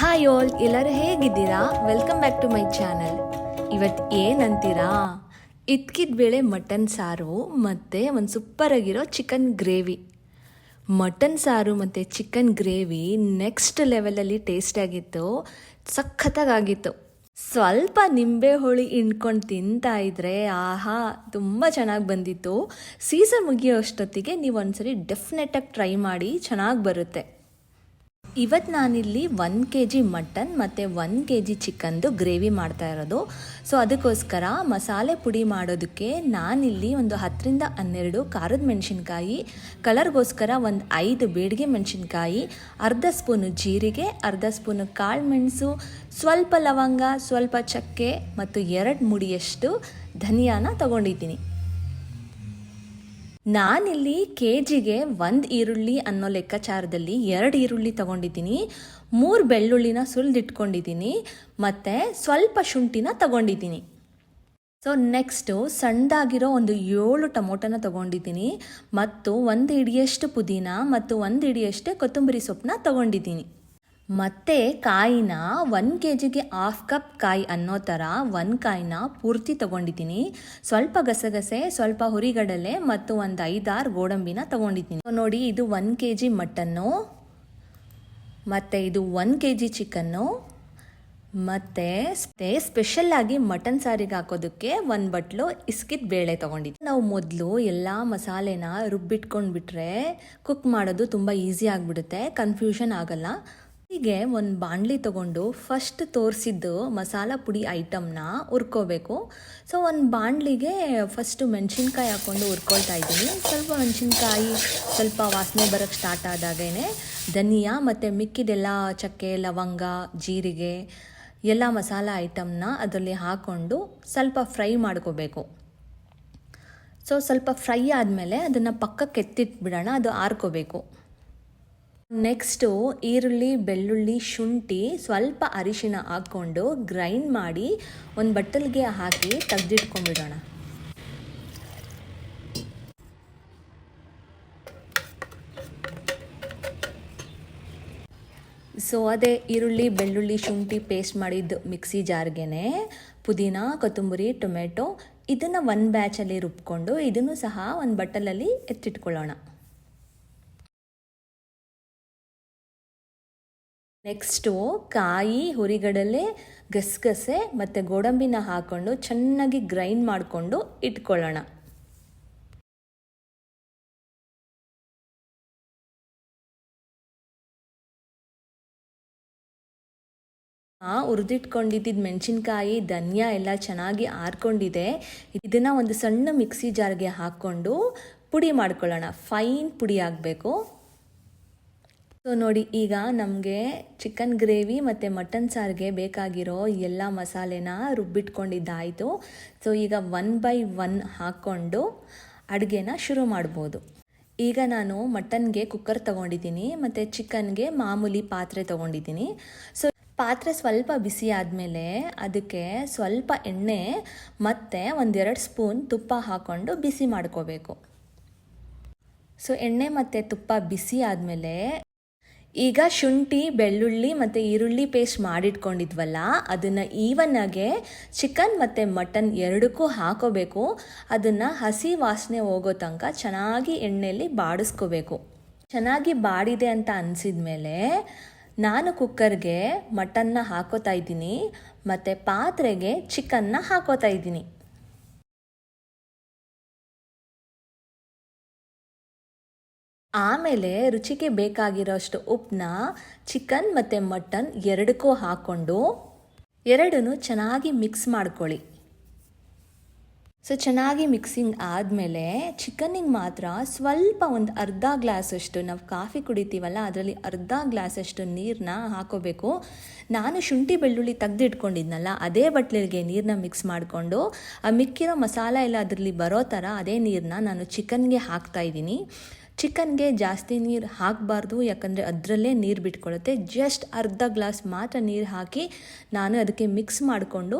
Hi all ಎಲ್ಲರೂ ಹೇಗಿದ್ದೀರಾ? Welcome back to my channel ಇವತ್ತು ಏನಂತೀರಾ? ಇದ್ಕಿದ ಬೇಳೆ ಮಟನ್ ಸಾರು ಮತ್ತು ಒಂದು ಸೂಪರಾಗಿರೋ ಚಿಕನ್ ಗ್ರೇವಿ ಮಟನ್ ಸಾರು ಮತ್ತು ಚಿಕನ್ ಗ್ರೇವಿ ನೆಕ್ಸ್ಟ್ ಲೆವೆಲಲ್ಲಿ ಟೇಸ್ಟ್ ಆಗಿತ್ತು ಸಖತ್ತಾಗಿತ್ತು ಸ್ವಲ್ಪ ನಿಂಬೆ ಹುಳಿ ಹಿಂಡ್ಕೊಂಡು ತಿಂತಾ ಇದ್ರೆ ಆಹಾ, ತುಂಬ ಚೆನ್ನಾಗಿ ಬಂದಿತ್ತು. ಸೀಸನ್ ಮುಗಿಯೋ ಅಷ್ಟೊತ್ತಿಗೆ ನೀವು ಒಂದ್ಸರಿ ಡೆಫಿನೆಟಾಗಿ ಟ್ರೈ ಮಾಡಿ, ಚೆನ್ನಾಗಿ ಬರುತ್ತೆ. ಇವತ್ತು ನಾನಿಲ್ಲಿ ಒನ್ ಕೆ ಜಿ ಮಟನ್ ಮತ್ತು ಒನ್ ಕೆ ಜಿ ಚಿಕನ್ದು ಗ್ರೇವಿ ಮಾಡ್ತಾ ಇರೋದು. ಸೊ ಅದಕ್ಕೋಸ್ಕರ ಮಸಾಲೆ ಪುಡಿ ಮಾಡೋದಕ್ಕೆ ನಾನಿಲ್ಲಿ ಒಂದು ಹತ್ತರಿಂದ ಹನ್ನೆರಡು ಖಾರದ ಮೆಣಸಿನ್ಕಾಯಿ, ಕಲರ್ಗೋಸ್ಕರ ಒಂದು ಐದು ಬೇಡಿಗೆ ಮೆಣಸಿನ್ಕಾಯಿ, ಅರ್ಧ ಸ್ಪೂನು ಜೀರಿಗೆ, ಅರ್ಧ ಸ್ಪೂನು ಕಾಳು ಮೆಣಸು, ಸ್ವಲ್ಪ ಲವಂಗ, ಸ್ವಲ್ಪ ಚಕ್ಕೆ ಮತ್ತು ಎರಡು ಮುಡಿಯಷ್ಟು ಧನಿಯಾನ ತಗೊಂಡಿದ್ದೀನಿ. ನಾನಿಲ್ಲಿ ಕೆ ಜಿಗೆ ಒಂದು ಈರುಳ್ಳಿ ಅನ್ನೋ ಲೆಕ್ಕಾಚಾರದಲ್ಲಿ ಎರಡು ಈರುಳ್ಳಿ ತಗೊಂಡಿದ್ದೀನಿ, ಮೂರು ಬೆಳ್ಳುಳ್ಳಿನ ಸುಲಿದಿಟ್ಕೊಂಡಿದ್ದೀನಿ, ಮತ್ತು ಸ್ವಲ್ಪ ಶುಂಠಿನ ತಗೊಂಡಿದ್ದೀನಿ. ಸೊ ನೆಕ್ಸ್ಟು ಸಣ್ಣದಾಗಿರೋ ಒಂದು ಏಳು ಟೊಮೊಟೊನ ತಗೊಂಡಿದ್ದೀನಿ, ಮತ್ತು ಒಂದು ಹಿಡಿಯಷ್ಟು ಪುದೀನ, ಮತ್ತು ಒಂದು ಹಿಡಿಯಷ್ಟು ಕೊತ್ತಂಬರಿ ಸೊಪ್ಪನ್ನ ತಗೊಂಡಿದ್ದೀನಿ. ಮತ್ತು ಕಾಯಿನ ಒನ್ ಕೆ ಜಿಗೆ ಹಾಫ್ ಕಪ್ ಕಾಯಿ ಅನ್ನೋ ಥರ ಒನ್ ಕಾಯಿನ ಪೂರ್ತಿ ತಗೊಂಡಿದ್ದೀನಿ. ಸ್ವಲ್ಪ ಗಸಗಸೆ, ಸ್ವಲ್ಪ ಹುರಿಗಡಲೆ ಮತ್ತು ಒಂದು ಐದಾರು ಗೋಡಂಬಿನ ತಗೊಂಡಿದ್ದೀನಿ. ನೋಡಿ, ಇದು ಒನ್ ಕೆ ಜಿ ಮಟನ್ನು, ಮತ್ತು ಇದು ಒನ್ ಕೆ ಜಿ ಚಿಕನ್ನು, ಮತ್ತು ಸ್ಪೆಷಲ್ ಆಗಿ ಮಟನ್ ಸಾರಿಗೆ ಹಾಕೋದಕ್ಕೆ ಒಂದು ಬಟ್ಲು ಇಸ್ಕಿದ ಬೇಳೆ ತಗೊಂಡಿದ್ದೀನಿ. ನಾವು ಮೊದಲು ಎಲ್ಲ ಮಸಾಲೆನ ರುಬ್ಬಿಟ್ಕೊಂಡು ಬಿಟ್ಟರೆ ಕುಕ್ ಮಾಡೋದು ತುಂಬ ಈಸಿ ಆಗಿಬಿಡುತ್ತೆ. ಕನ್ಫ್ಯೂಷನ್ ಆಗಲ್ಲ. ಹೀಗೆ ಒಂದು ಬಾಣಲಿ ತಗೊಂಡು ಫಸ್ಟ್ ತೋರಿಸಿದ್ದು ಮಸಾಲ ಪುಡಿ ಐಟಮ್ನ ಹುರ್ಕೋಬೇಕು. ಸೊ ಒಂದು ಬಾಣಲಿಗೆ ಫಸ್ಟು ಮೆಣಸಿನ್ಕಾಯಿ ಹಾಕ್ಕೊಂಡು ಹುರ್ಕೊಳ್ತಾ ಇದ್ದೀನಿ. ಸ್ವಲ್ಪ ಮೆಣಸಿನ್ಕಾಯಿ, ಸ್ವಲ್ಪ ವಾಸನೆ ಬರೋಕ್ಕೆ ಸ್ಟಾರ್ಟ್ ಆದಾಗೇ ಧನಿಯಾ ಮತ್ತು ಮಿಕ್ಕಿದೆಲ್ಲ ಚಕ್ಕೆ, ಲವಂಗ, ಜೀರಿಗೆ, ಎಲ್ಲ ಮಸಾಲ ಐಟಮ್ನ ಅದರಲ್ಲಿ ಹಾಕ್ಕೊಂಡು ಸ್ವಲ್ಪ ಫ್ರೈ ಮಾಡ್ಕೋಬೇಕು. ಸೊ ಸ್ವಲ್ಪ ಫ್ರೈ ಆದಮೇಲೆ ಅದನ್ನು ಪಕ್ಕಕ್ಕೆ ಎತ್ತಿಟ್ಬಿಡೋಣ ಅದು ಆರ್ಕೋಬೇಕು. ನೆಕ್ಸ್ಟು ಈರುಳ್ಳಿ, ಬೆಳ್ಳುಳ್ಳಿ, ಶುಂಠಿ ಸ್ವಲ್ಪ ಅರಿಶಿನ ಹಾಕ್ಕೊಂಡು ಗ್ರೈಂಡ್ ಮಾಡಿ ಒಂದು ಬಟ್ಟಲಿಗೆ ಹಾಕಿ ತೆಗ್ದಿಟ್ಕೊಂಡ್ಬಿಡೋಣ. ಸೊ ಅದೇ ಈರುಳ್ಳಿ, ಬೆಳ್ಳುಳ್ಳಿ, ಶುಂಠಿ ಪೇಸ್ಟ್ ಮಾಡಿದ್ದು ಮಿಕ್ಸಿ ಜಾರ್ಗೆ ಪುದೀನ, ಕೊತ್ತಂಬರಿ ಟೊಮೆಟೊ ಇದನ್ನು ಒಂದು ಬ್ಯಾಚಲ್ಲಿ ರುಬ್ಕೊಂಡು ಇದನ್ನು ಸಹ ಒಂದು ಬಟ್ಟಲಲ್ಲಿ ಎತ್ತಿಟ್ಕೊಳ್ಳೋಣ. ನೆಕ್ಸ್ಟು ಕಾಯಿ, ಹುರಿಗಡಲೆ, ಗಸಗಸೆ ಮತ್ತು ಗೋಡಂಬಿನ ಹಾಕ್ಕೊಂಡು ಚೆನ್ನಾಗಿ ಗ್ರೈಂಡ್ ಮಾಡಿಕೊಂಡು ಇಟ್ಕೊಳ್ಳೋಣ. ಹುರಿದಿಟ್ಕೊಂಡಿದ್ದ ಮೆಣಸಿನ್ಕಾಯಿ, ಧನಿಯಾ ಎಲ್ಲ ಚೆನ್ನಾಗಿ ಆರ್ಕೊಂಡಿದೆ. ಇದನ್ನು ಒಂದು ಸಣ್ಣ ಮಿಕ್ಸಿ ಜಾರ್ಗೆ ಹಾಕ್ಕೊಂಡು ಪುಡಿ ಮಾಡ್ಕೊಳ್ಳೋಣ. ಫೈನ್ ಪುಡಿ ಆಗಬೇಕು. ಸೊ ನೋಡಿ, ಈಗ ನಮಗೆ ಚಿಕನ್ ಗ್ರೇವಿ ಮತ್ತು ಮಟನ್ ಸಾರಿಗೆ ಬೇಕಾಗಿರೋ ಎಲ್ಲ ಮಸಾಲೆನ ರುಬ್ಬಿಟ್ಕೊಂಡಿದ್ದಾಯಿತು. ಸೊ ಈಗ ಒನ್ ಬೈ ಒನ್ ಹಾಕ್ಕೊಂಡು ಅಡುಗೆನ ಶುರು ಮಾಡ್ಬೋದು. ಈಗ ನಾನು ಮಟನ್ಗೆ ಕುಕ್ಕರ್ ತೊಗೊಂಡಿದ್ದೀನಿ ಮತ್ತು ಚಿಕನ್ಗೆ ಮಾಮೂಲಿ ಪಾತ್ರೆ ತೊಗೊಂಡಿದ್ದೀನಿ. ಸೊ ಪಾತ್ರೆ ಸ್ವಲ್ಪ ಬಿಸಿ ಆದಮೇಲೆ ಅದಕ್ಕೆ ಸ್ವಲ್ಪ ಎಣ್ಣೆ ಮತ್ತು ಒಂದೆರಡು ಸ್ಪೂನ್ ತುಪ್ಪ ಹಾಕ್ಕೊಂಡು ಬಿಸಿ ಮಾಡ್ಕೋಬೇಕು. ಸೊ ಎಣ್ಣೆ ಮತ್ತು ತುಪ್ಪ ಬಿಸಿ ಆದಮೇಲೆ ಈಗ ಶುಂಠಿ, ಬೆಳ್ಳುಳ್ಳಿ ಮತ್ತು ಈರುಳ್ಳಿ ಪೇಸ್ಟ್ ಮಾಡಿಟ್ಕೊಂಡಿದ್ವಲ್ಲ, ಅದನ್ನು ಈವನ್ನಾಗೆ ಚಿಕನ್ ಮತ್ತು ಮಟನ್ ಎರಡಕ್ಕೂ ಹಾಕೋಬೇಕು. ಅದನ್ನು ಹಸಿ ವಾಸನೆ ಹೋಗೋ ತನಕ ಚೆನ್ನಾಗಿ ಎಣ್ಣೆಯಲ್ಲಿ ಬಾಡಿಸ್ಕೋಬೇಕು. ಚೆನ್ನಾಗಿ ಬಾಡಿದೆ ಅಂತ ಅನಿಸಿದ ಮೇಲೆ ನಾನು ಕುಕ್ಕರ್ಗೆ ಮಟನ್ನ ಹಾಕೋತಾ ಇದ್ದೀನಿ, ಮತ್ತು ಪಾತ್ರೆಗೆ ಚಿಕನ್ನ ಹಾಕೋತಾ ಇದ್ದೀನಿ. ಆಮೇಲೆ ರುಚಿಗೆ ಬೇಕಾಗಿರೋಷ್ಟು ಉಪ್ಪನ್ನ ಚಿಕನ್ ಮತ್ತು ಮಟನ್ ಎರಡಕ್ಕೂ ಹಾಕ್ಕೊಂಡು ಎರಡೂ ಚೆನ್ನಾಗಿ ಮಿಕ್ಸ್ ಮಾಡ್ಕೊಳ್ಳಿ. ಸೊ, ಚೆನ್ನಾಗಿ ಮಿಕ್ಸಿಂಗ್ ಆದಮೇಲೆ ಚಿಕನ್ನಿಗೆ ಮಾತ್ರ ಸ್ವಲ್ಪ ಒಂದು ಅರ್ಧ ಗ್ಲಾಸಷ್ಟು, ನಾವು ಕಾಫಿ ಕುಡಿತೀವಲ್ಲ, ಅದರಲ್ಲಿ ಅರ್ಧ ಗ್ಲಾಸಷ್ಟು ನೀರನ್ನ ಹಾಕೋಬೇಕು. ನಾನು ಶುಂಠಿ ಬೆಳ್ಳುಳ್ಳಿ ತೆಗೆದಿಟ್ಕೊಂಡಿದ್ನಲ್ಲ, ಅದೇ ಬಟ್ಲಿಗೆ ನೀರನ್ನ ಮಿಕ್ಸ್ ಮಾಡಿಕೊಂಡು, ಆ ಮಿಕ್ಕಿರೋ ಮಸಾಲ ಎಲ್ಲ ಅದರಲ್ಲಿ ಬರೋ ಥರ ಅದೇ ನೀರನ್ನ ನಾನು ಚಿಕನ್ಗೆ ಹಾಕ್ತಾಯಿದ್ದೀನಿ ಚಿಕನ್ಗೆ ಜಾಸ್ತಿ ನೀರು ಹಾಕಬಾರ್ದು, ಯಾಕಂದರೆ ಅದರಲ್ಲೇ ನೀರು ಬಿಟ್ಕೊಳ್ಳುತ್ತೆ ಜಸ್ಟ್ ಅರ್ಧ ಗ್ಲಾಸ್ ಮಾತ್ರ ನೀರು ಹಾಕಿ ನಾನು ಅದಕ್ಕೆ ಮಿಕ್ಸ್ ಮಾಡಿಕೊಂಡು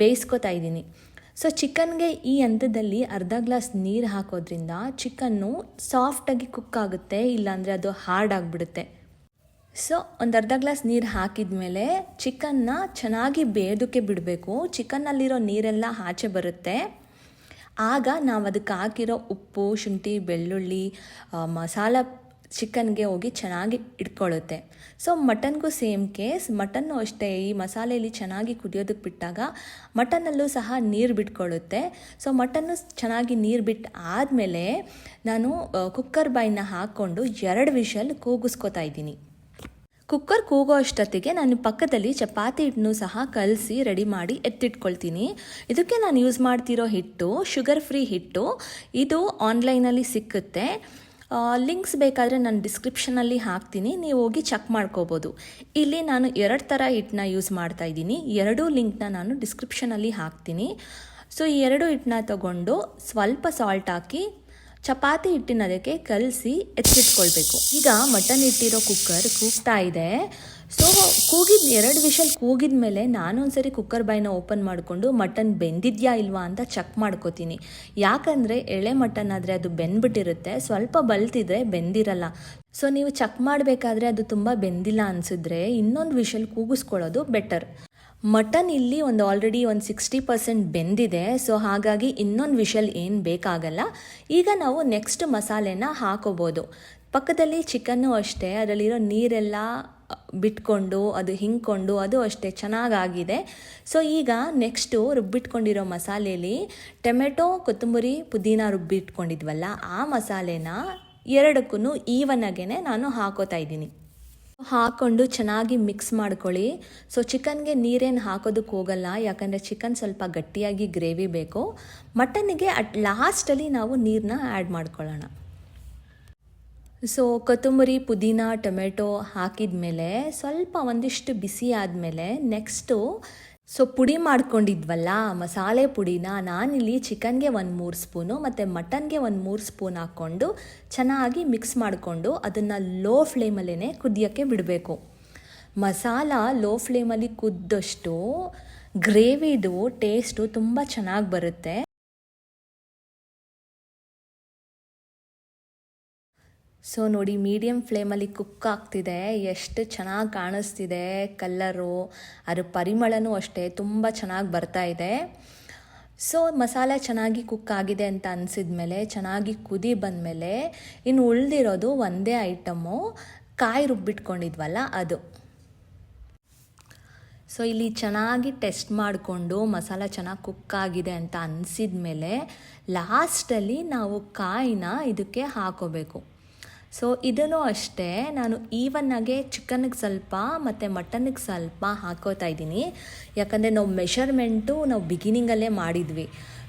ಬೇಯಿಸ್ಕೊತಾ ಇದ್ದೀನಿ. ಸೊ ಚಿಕನ್ಗೆ ಈ ಹಂತದಲ್ಲಿ ಅರ್ಧ ಗ್ಲಾಸ್ ನೀರು ಹಾಕೋದ್ರಿಂದ ಚಿಕನ್ನು ಸಾಫ್ಟಾಗಿ ಕುಕ್ ಆಗುತ್ತೆ, ಇಲ್ಲಾಂದರೆ ಅದು ಹಾರ್ಡ್ ಆಗಿಬಿಡುತ್ತೆ. ಸೊ ಒಂದು ಅರ್ಧ ಗ್ಲಾಸ್ ನೀರು ಹಾಕಿದ ಮೇಲೆ ಚಿಕನ್ನ ಚೆನ್ನಾಗಿ ಬೇಯೋದಕ್ಕೆ ಬಿಡಬೇಕು. ಚಿಕನ್ನಲ್ಲಿರೋ ನೀರೆಲ್ಲ ಆಚೆ ಬರುತ್ತೆ. ಆಗ ನಾವು ಅದಕ್ಕೆ ಹಾಕಿರೋ ಉಪ್ಪು, ಶುಂಠಿ, ಬೆಳ್ಳುಳ್ಳಿ ಮಸಾಲ ಚಿಕನ್ಗೆ ಹೋಗಿ ಚೆನ್ನಾಗಿ ಇಟ್ಕೊಳ್ಳುತ್ತೆ ಸೊ ಮಟನ್ಗೂ ಸೇಮ್ ಕೇಸ್ ಮಟನ್ನು ಅಷ್ಟೇ, ಈ ಮಸಾಲೆಯಲ್ಲಿ ಚೆನ್ನಾಗಿ ಕುದಿಯೋದಕ್ಕೆ ಬಿಟ್ಟಾಗ ಮಟನ್ನಲ್ಲೂ ಸಹ ನೀರು ಬಿಟ್ಕೊಳ್ಳುತ್ತೆ ಸೊ ಮಟನ್ನು ಚೆನ್ನಾಗಿ ನೀರು ಬಿಟ್ಟು ಆದಮೇಲೆ ನಾನು ಕುಕ್ಕರ್ ಬಾಯಿನ ಹಾಕ್ಕೊಂಡು ಎರಡು ವಿಷಲ್ ಕೂಗಿಸ್ಕೊತಾ ಇದ್ದೀನಿ. ಕುಕ್ಕರ್ ಕೂಗೋ ಅಷ್ಟೊತ್ತಿಗೆ ನಾನು ಪಕ್ಕದಲ್ಲಿ ಚಪಾತಿ ಹಿಟ್ಟನ್ನು ಸಹ ಕಲಸಿ ರೆಡಿ ಮಾಡಿ ಎತ್ತಿಟ್ಕೊಳ್ತೀನಿ. ಇದಕ್ಕೆ ನಾನು ಯೂಸ್ ಮಾಡ್ತಿರೋ ಹಿಟ್ಟು ಶುಗರ್ ಫ್ರೀ ಹಿಟ್ಟು, ಇದು ಆನ್ಲೈನಲ್ಲಿ ಸಿಕ್ಕುತ್ತೆ. ಲಿಂಕ್ಸ್ ಬೇಕಾದರೆ ನಾನು ಡಿಸ್ಕ್ರಿಪ್ಷನಲ್ಲಿ ಹಾಕ್ತೀನಿ. ನೀವು ಹೋಗಿ ಚೆಕ್ ಮಾಡ್ಕೋಬೋದು. ಇಲ್ಲಿ ನಾನು ಎರಡು ಥರ ಹಿಟ್ಟನ್ನ ಯೂಸ್ ಮಾಡ್ತಾ ಇದ್ದೀನಿ. ಎರಡೂ ಲಿಂಕ್ನ ನಾನು ಡಿಸ್ಕ್ರಿಪ್ಷನಲ್ಲಿ ಹಾಕ್ತೀನಿ. ಸೊ, ಈ ಎರಡು ಹಿಟ್ಟನ್ನ ತಗೊಂಡು ಸ್ವಲ್ಪ ಸಾಲ್ಟ್ ಹಾಕಿ ಚಪಾತಿ ಹಿಟ್ಟಿನ ಅದಕ್ಕೆ ಕಲಸಿ ಎತ್ತಿಟ್ಕೊಳ್ಬೇಕು. ಈಗ ಮಟನ್ ಇಟ್ಟಿರೋ ಕುಕ್ಕರ್ ಕೂಗ್ತಾ ಇದೆ. ಸೊ ಕೂಗಿದ ಎರಡು ವಿಷಲ್ ಕೂಗಿದ ಮೇಲೆ ನಾನು ಒಂದ್ಸರಿ ಕುಕ್ಕರ್ ಬಾಯ್ನ ಓಪನ್ ಮಾಡಿಕೊಂಡು ಮಟನ್ ಬೆಂದಿದ್ಯಾ ಇಲ್ವಾ ಅಂತ ಚೆಕ್ ಮಾಡ್ಕೋತೀನಿ. ಯಾಕಂದರೆ ಎಳೆ ಮಟನ್ ಆದರೆ ಅದು ಬೆಂದ್ಬಿಟ್ಟಿರುತ್ತೆ. ಸ್ವಲ್ಪ ಬಲ್ತಿದ್ರೆ ಬೆಂದಿರಲ್ಲ. ಸೊ ನೀವು ಚೆಕ್ ಮಾಡಬೇಕಾದ್ರೆ ಅದು ತುಂಬ ಬೆಂದಿಲ್ಲ ಅನಿಸಿದ್ರೆ ಇನ್ನೊಂದು ವಿಷಲ್ ಕೂಗಿಸ್ಕೊಳ್ಳೋದು ಬೆಟರ್ ಮಟನ್ ಇಲ್ಲಿ ಒಂದು ಆಲ್ರೆಡಿ ಒಂದು ಸಿಕ್ಸ್ಟಿ ಪರ್ಸೆಂಟ್ ಬೆಂದಿದೆ. ಸೊ ಹಾಗಾಗಿ ಇನ್ನೊಂದು ವಿಷಲ್ ಏನು ಬೇಕಾಗಲ್ಲ. ಈಗ ನಾವು ನೆಕ್ಸ್ಟ್ ಮಸಾಲೆನ ಹಾಕೋಬೋದು. ಪಕ್ಕದಲ್ಲಿ ಚಿಕನ್ನು ಅಷ್ಟೇ, ಅದರಲ್ಲಿರೋ ನೀರೆಲ್ಲ ಬಿಟ್ಕೊಂಡು, ಅದು ಹಿಂಕೊಂಡು ಅದು ಅಷ್ಟೇ, ಚೆನ್ನಾಗಾಗಿದೆ. ಸೊ ಈಗ ನೆಕ್ಸ್ಟು ರುಬ್ಬಿಟ್ಕೊಂಡಿರೋ ಮಸಾಲೆಯಲ್ಲಿ ಟೊಮೆಟೊ, ಕೊತ್ತಂಬರಿ, ಪುದೀನ ರುಬ್ಬಿಟ್ಕೊಂಡಿದ್ವಲ್ಲ, ಆ ಮಸಾಲೆನ ಎರಡಕ್ಕೂ ಈವನ್ ಆಗೇನೆ ನಾನು ಹಾಕೋತಾ ಇದ್ದೀನಿ. ಹಾಕ್ಕೊಂಡು ಚೆನ್ನಾಗಿ ಮಿಕ್ಸ್ ಮಾಡ್ಕೊಳ್ಳಿ. ಸೊ ಚಿಕನ್ಗೆ ನೀರೇನು ಹಾಕೋದಕ್ಕೆ ಹೋಗಲ್ಲ. ಯಾಕಂದರೆ ಚಿಕನ್ ಸ್ವಲ್ಪ ಗಟ್ಟಿಯಾಗಿ ಗ್ರೇವಿ ಬೇಕು. ಮಟನ್ಗೆ ಅಟ್ ಲಾಸ್ಟಲ್ಲಿ ನಾವು ನೀರನ್ನ ಆ್ಯಡ್ ಮಾಡ್ಕೊಳ್ಳೋಣ. ಸೊ ಕೊತ್ತಂಬರಿ, ಪುದೀನ, ಟೊಮೆಟೊ ಹಾಕಿದ ಮೇಲೆ ಸ್ವಲ್ಪ ಒಂದಿಷ್ಟು ಬಿಸಿ ಆದಮೇಲೆ ನೆಕ್ಸ್ಟು ಸೊ ಪುಡಿ ಮಾಡ್ಕೊಂಡಿದ್ವಲ್ಲ, ಮಸಾಲೆ ಪುಡಿನ ನಾನಿಲ್ಲಿ ಚಿಕನ್ಗೆ ಒಂದು ಮೂರು ಸ್ಪೂನು ಮತ್ತು ಮಟನ್ಗೆ ಒಂದು ಮೂರು ಸ್ಪೂನ್ ಹಾಕ್ಕೊಂಡು ಚೆನ್ನಾಗಿ ಮಿಕ್ಸ್ ಮಾಡಿಕೊಂಡು ಅದನ್ನು ಲೋ ಫ್ಲೇಮಲ್ಲೇ ಕುದಿಯೋಕ್ಕೆ ಬಿಡಬೇಕು. ಮಸಾಲ ಲೋ ಫ್ಲೇಮಲ್ಲಿ ಕುದ್ದಷ್ಟು, ಗ್ರೇವಿದು, ಟೇಸ್ಟು ತುಂಬ ಚೆನ್ನಾಗಿ ಬರುತ್ತೆ. ಸೊ ನೋಡಿ ಮೀಡಿಯಮ್ ಫ್ಲೇಮಲ್ಲಿ ಕುಕ್ ಆಗ್ತಿದೆ. ಎಷ್ಟು ಚೆನ್ನಾಗಿ ಕಾಣಿಸ್ತಿದೆ. ಕಲ್ಲರು ಅದ್ರ ಪರಿಮಳನೂ ಅಷ್ಟೇ, ತುಂಬ ಚೆನ್ನಾಗಿ ಬರ್ತಾ ಇದೆ. ಸೊ ಮಸಾಲೆ ಚೆನ್ನಾಗಿ ಕುಕ್ ಆಗಿದೆ ಅಂತ ಅನಿಸಿದ್ಮೇಲೆ, ಚೆನ್ನಾಗಿ ಕುದಿ ಬಂದಮೇಲೆ, ಇನ್ನು ಉಳಿದಿರೋದು ಒಂದೇ ಐಟಮು ಕಾಯಿ ರುಬ್ಬಿಟ್ಕೊಂಡಿದ್ವಲ್ಲ ಅದು. ಸೊ ಇಲ್ಲಿ ಚೆನ್ನಾಗಿ ಟೆಸ್ಟ್ ಮಾಡಿಕೊಂಡು ಮಸಾಲೆ ಚೆನ್ನಾಗಿ ಕುಕ್ ಆಗಿದೆ ಅಂತ ಅನಿಸಿದ ಮೇಲೆ ಲಾಸ್ಟಲ್ಲಿ ನಾವು ಕಾಯಿನ ಇದಕ್ಕೆ ಹಾಕೋಬೇಕು. ಸೊ ಇದನ್ನು ಅಷ್ಟೇ ನಾನು ಈವನ್ನಾಗೆ ಚಿಕನ್ಗೆ ಸ್ವಲ್ಪ ಮತ್ತು ಮಟನ್ಗೆ ಸ್ವಲ್ಪ ಹಾಕೋತಾ ಇದ್ದೀನಿ. ಯಾಕಂದರೆ ನಾವು ಮೆಷರ್ಮೆಂಟು ನಾವು ಬಿಗಿನಿಂಗಲ್ಲೇ ಮಾಡಿದ್ವಿ.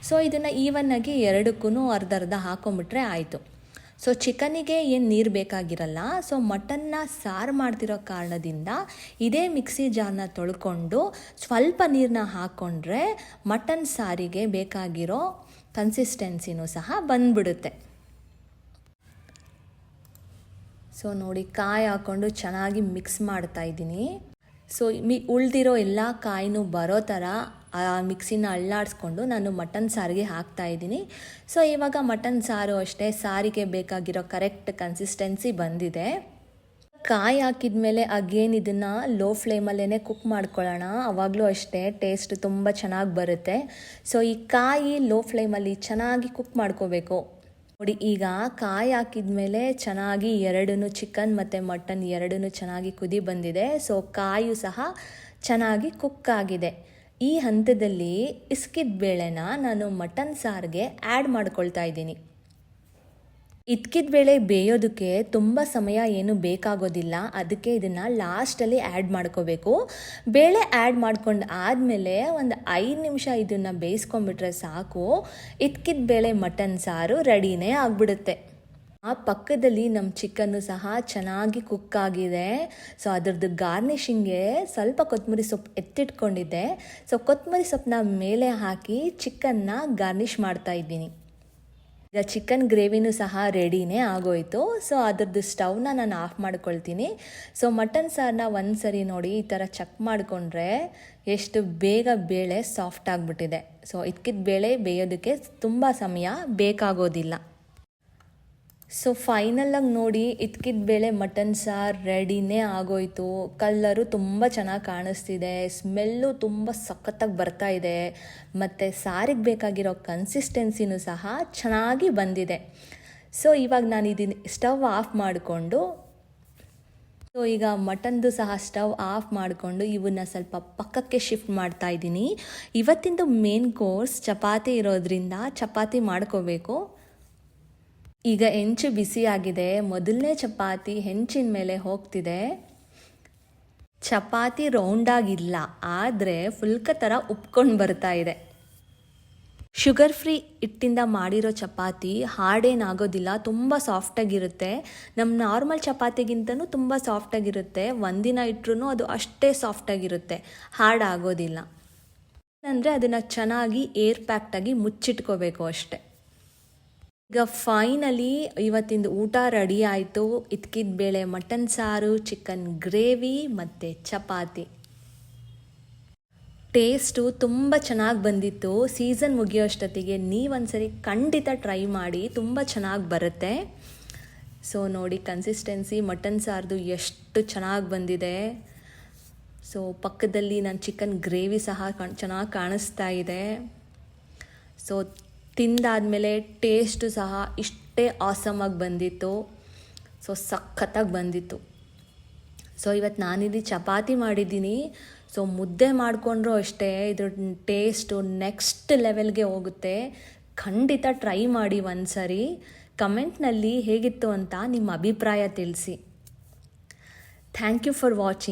ಸೊ ಇದನ್ನು ಈವನ್ನಾಗಿ ಎರಡಕ್ಕೂ ಅರ್ಧ ಅರ್ಧ ಹಾಕೊಂಬಿಟ್ರೆ ಆಯಿತು. ಸೊ ಚಿಕನಿಗೆ ಏನು ನೀರು ಬೇಕಾಗಿರಲ್ಲ ಸೊ ಮಟನ್ನ ಸಾರು ಮಾಡ್ತಿರೋ ಕಾರಣದಿಂದ ಇದೇ ಮಿಕ್ಸಿ ಜಾರ್ನ ತೊಳ್ಕೊಂಡು ಸ್ವಲ್ಪ ನೀರನ್ನ ಹಾಕ್ಕೊಂಡ್ರೆ ಮಟನ್ ಸಾರಿಗೆ ಬೇಕಾಗಿರೋ ಕನ್ಸಿಸ್ಟೆನ್ಸಿನೂ ಸಹ ಬಂದ್ಬಿಡುತ್ತೆ. ಸೊ ನೋಡಿ, ಕಾಯಿ ಹಾಕ್ಕೊಂಡು ಚೆನ್ನಾಗಿ ಮಿಕ್ಸ್ ಮಾಡ್ತಾ ಇದ್ದೀನಿ. ಸೊ, ಮಿ, ಉಳಿದಿರೋ ಎಲ್ಲ ಕಾಯಿನೂ ಬರೋ ಥರ ಆ ಮಿಕ್ಸಿನ ಅಳ್ಳಾಡಿಸ್ಕೊಂಡು ನಾನು ಮಟನ್ ಸಾರಿಗೆ ಹಾಕ್ತಾ ಇದ್ದೀನಿ. ಸೊ, ಇವಾಗ ಮಟನ್ ಸಾರು ಅಷ್ಟೇ, ಸಾರಿಗೆ ಬೇಕಾಗಿರೋ ಕರೆಕ್ಟ್ ಕನ್ಸಿಸ್ಟೆನ್ಸಿ ಬಂದಿದೆ. ಕಾಯಿ ಹಾಕಿದ ಮೇಲೆ ಅಗೇನ್ ಇದನ್ನು ಲೋ ಫ್ಲೇಮಲ್ಲೇ ಕುಕ್ ಮಾಡ್ಕೊಳ್ಳೋಣ. ಅವಾಗಲೂ ಅಷ್ಟೇ ಟೇಸ್ಟ್ ತುಂಬ ಚೆನ್ನಾಗಿ ಬರುತ್ತೆ. ಸೊ ಈ ಕಾಯಿ ಲೋ ಫ್ಲೇಮಲ್ಲಿ ಚೆನ್ನಾಗಿ ಕುಕ್ ಮಾಡ್ಕೋಬೇಕು. ನೋಡಿ, ಈಗ ಕಾಯಿ ಹಾಕಿದ ಮೇಲೆ ಚೆನ್ನಾಗಿ ಎರಡೂ ಚಿಕನ್ ಮತ್ತು ಮಟನ್ ಎರಡೂ ಚೆನ್ನಾಗಿ ಕುದಿ ಬಂದಿದೆ. ಸೊ ಕಾಯು ಸಹ ಚೆನ್ನಾಗಿ ಕುಕ್ ಆಗಿದೆ. ಈ ಹಂತದಲ್ಲಿ ಇಸ್ಕಿದ ಬೇಳೆನ ನಾನು ಮಟನ್ ಸಾರಿಗೆ ಆ್ಯಡ್ ಮಾಡ್ಕೊಳ್ತಾ ಇದ್ದೀನಿ. ಇದ್ಕಿದ ಬೇಳೆ ಬೇಯೋದಕ್ಕೆ ತುಂಬ ಸಮಯ ಏನು ಬೇಕಾಗೋದಿಲ್ಲ. ಅದಕ್ಕೆ ಇದನ್ನು ಲಾಸ್ಟಲ್ಲಿ ಆ್ಯಡ್ ಮಾಡ್ಕೋಬೇಕು. ಬೇಳೆ ಆ್ಯಡ್ ಮಾಡ್ಕೊಂಡು ಆದಮೇಲೆ ಒಂದು ಐದು ನಿಮಿಷ ಇದನ್ನು ಬೇಯಿಸ್ಕೊಂಬಿಟ್ರೆ ಸಾಕು. ಇದ್ಕಿದ ಬೇಳೆ ಮಟನ್ ಸಾರು ರೆಡಿನೇ ಆಗಿಬಿಡುತ್ತೆ. ಆ ಪಕ್ಕದಲ್ಲಿ ನಮ್ಮ ಚಿಕನ್ನು ಸಹ ಚೆನ್ನಾಗಿ ಕುಕ್ ಆಗಿದೆ. ಸೊ ಅದರದ್ದು ಗಾರ್ನಿಷಿಂಗ್ಗೆ ಸ್ವಲ್ಪ ಕೊತ್ತಂಬರಿ ಸೊಪ್ಪು ಎತ್ತಿಟ್ಕೊಂಡಿದ್ದೆ. ಸೊ ಕೊತ್ತಂಬರಿ ಸೊಪ್ಪನ್ನ ಮೇಲೆ ಹಾಕಿ ಚಿಕನ್ನ ಗಾರ್ನಿಷ್ ಮಾಡ್ತಾ ಇದ್ದೀನಿ. ಈಗ ಚಿಕನ್ ಗ್ರೇವಿನೂ ಸಹ ರೆಡಿನೇ ಆಗೋಯಿತು. ಸೊ, ಅದರದ್ದು ಸ್ಟವ್ನ ನಾನು ಆಫ್ ಮಾಡ್ಕೊಳ್ತೀನಿ. ಸೊ, ಮಟನ್ ಸಾರನ್ನ ಒಂದು ಸರಿ ನೋಡಿ ಈ ಥರ ಚೆಕ್ ಮಾಡಿಕೊಂಡ್ರೆ ಎಷ್ಟು ಬೇಗ ಬೇಳೆ ಸಾಫ್ಟ್ ಆಗಿಬಿಟ್ಟಿದೆ. ಸೊ, ಇದ್ಕಿದ ಬೇಳೆ ಬೇಯೋದಕ್ಕೆ ತುಂಬ ಸಮಯ ಬೇಕಾಗೋದಿಲ್ಲ. ಸೊ ಫೈನಲಾಗಿ ನೋಡಿ ಇದ್ಕಿದ ಬೇಳೆ ಮಟನ್ ಸಾರ್ ರೆಡಿನೇ ಆಗೋಯ್ತು. ಕಲ್ಲರು ತುಂಬ ಚೆನ್ನಾಗಿ ಕಾಣಿಸ್ತಿದೆ. ಸ್ಮೆಲ್ಲು ತುಂಬ ಸಖತ್ತಾಗಿ ಬರ್ತಾ ಇದೆ. ಮತ್ತು ಸಾರಿಗೆ ಬೇಕಾಗಿರೋ ಕನ್ಸಿಸ್ಟೆನ್ಸಿನೂ ಸಹ ಚೆನ್ನಾಗಿ ಬಂದಿದೆ. ಸೊ ಇವಾಗ ನಾನು ಇದನ್ನು ಸ್ಟವ್ ಆಫ್ ಮಾಡಿಕೊಂಡು ಸೊ ಈಗ ಮಟನ್ದು ಸಹ ಸ್ಟವ್ ಆಫ್ ಮಾಡಿಕೊಂಡು ಇವನ್ನ ಸ್ವಲ್ಪ ಪಕ್ಕಕ್ಕೆ ಶಿಫ್ಟ್ ಮಾಡ್ತಾ ಇದ್ದೀನಿ. ಇವತ್ತಿಂದು ಮೇನ್ ಕೋರ್ಸ್ ಚಪಾತಿ ಇರೋದ್ರಿಂದ ಚಪಾತಿ ಮಾಡ್ಕೋಬೇಕು. ಈಗ ಹೆಂಚು ಬಿಸಿಯಾಗಿದೆ ಮೊದಲನೇ ಚಪಾತಿ ಹೆಂಚಿನ ಮೇಲೆ ಹೋಗ್ತಿದೆ. ಚಪಾತಿ ರೌಂಡಾಗಿಲ್ಲ ಆದರೆ ಫುಲ್ಕ ಥರ ಉಪ್ಕೊಂಡು ಬರ್ತಾ ಇದೆ. ಶುಗರ್ ಫ್ರೀ ಹಿಟ್ಟಿಂದ ಮಾಡಿರೋ ಚಪಾತಿ ಹಾರ್ಡೇನಾಗೋದಿಲ್ಲ ತುಂಬ ಸಾಫ್ಟಾಗಿರುತ್ತೆ ನಮ್ಮ ನಾರ್ಮಲ್ ಚಪಾತಿಗಿಂತನೂ ತುಂಬ ಸಾಫ್ಟಾಗಿರುತ್ತೆ ಒಂದಿನ ಇಟ್ಟರೂ ಅದು ಅಷ್ಟೇ ಸಾಫ್ಟಾಗಿರುತ್ತೆ ಹಾರ್ಡ್ ಆಗೋದಿಲ್ಲ. ಅಂದರೆ ಅದನ್ನು ಚೆನ್ನಾಗಿ ಏರ್ ಪ್ಯಾಕ್ಟಾಗಿ ಮುಚ್ಚಿಟ್ಕೋಬೇಕು ಅಷ್ಟೆ. ಈಗ ಫೈನಲಿ ಇವತ್ತಿಂದು ಊಟ ರೆಡಿ ಆಯಿತು. ಇದ್ಕಿದ ಬೇಳೆ ಮಟನ್ ಸಾರು ಚಿಕನ್ ಗ್ರೇವಿ ಮತ್ತು ಚಪಾತಿ. ಟೇಸ್ಟು ತುಂಬ ಚೆನ್ನಾಗಿ ಬಂದಿತ್ತು. ಸೀಸನ್ ಮುಗಿಯೋಷ್ಟೊತ್ತಿಗೆ ನೀವೊಂದ್ಸರಿ ಖಂಡಿತ ಟ್ರೈ ಮಾಡಿ, ತುಂಬ ಚೆನ್ನಾಗಿ ಬರುತ್ತೆ. ಸೊ ನೋಡಿ ಕನ್ಸಿಸ್ಟೆನ್ಸಿ ಮಟನ್ ಸಾರ್ದು ಎಷ್ಟು ಚೆನ್ನಾಗಿ ಬಂದಿದೆ. ಸೊ ಪಕ್ಕದಲ್ಲಿ ನಾನು ಚಿಕನ್ ಗ್ರೇವಿ ಸಹ ಕಣ್ ಚೆನ್ನಾಗಿ ಕಾಣಿಸ್ತಾ ಇದೆ. ಸೊ ತಿಂದಾದಮೇಲೆ ಟೇಸ್ಟು ಸಹ ಇಷ್ಟೇ ಆಸಮಾಗಿ ಬಂದಿತ್ತು. ಸೊ ಸಖತ್ತಾಗಿ ಬಂದಿತ್ತು. ಸೊ ಇವತ್ತು ನಾನಿಲ್ಲಿ ಚಪಾತಿ ಮಾಡಿದ್ದೀನಿ. ಸೊ ಮುದ್ದೆ ಮಾಡಿಕೊಂಡ್ರೂ ಅಷ್ಟೇ. ಇದ್ರ ಟೇಸ್ಟು ನೆಕ್ಸ್ಟ್ ಲೆವೆಲ್ಗೆ ಹೋಗುತ್ತೆ. ಖಂಡಿತ ಟ್ರೈ ಮಾಡಿ ಒಂದು ಸರಿ ಕಮೆಂಟ್ನಲ್ಲಿ ಹೇಗಿತ್ತು ಅಂತ ನಿಮ್ಮ ಅಭಿಪ್ರಾಯ ತಿಳಿಸಿ. Thank you for watching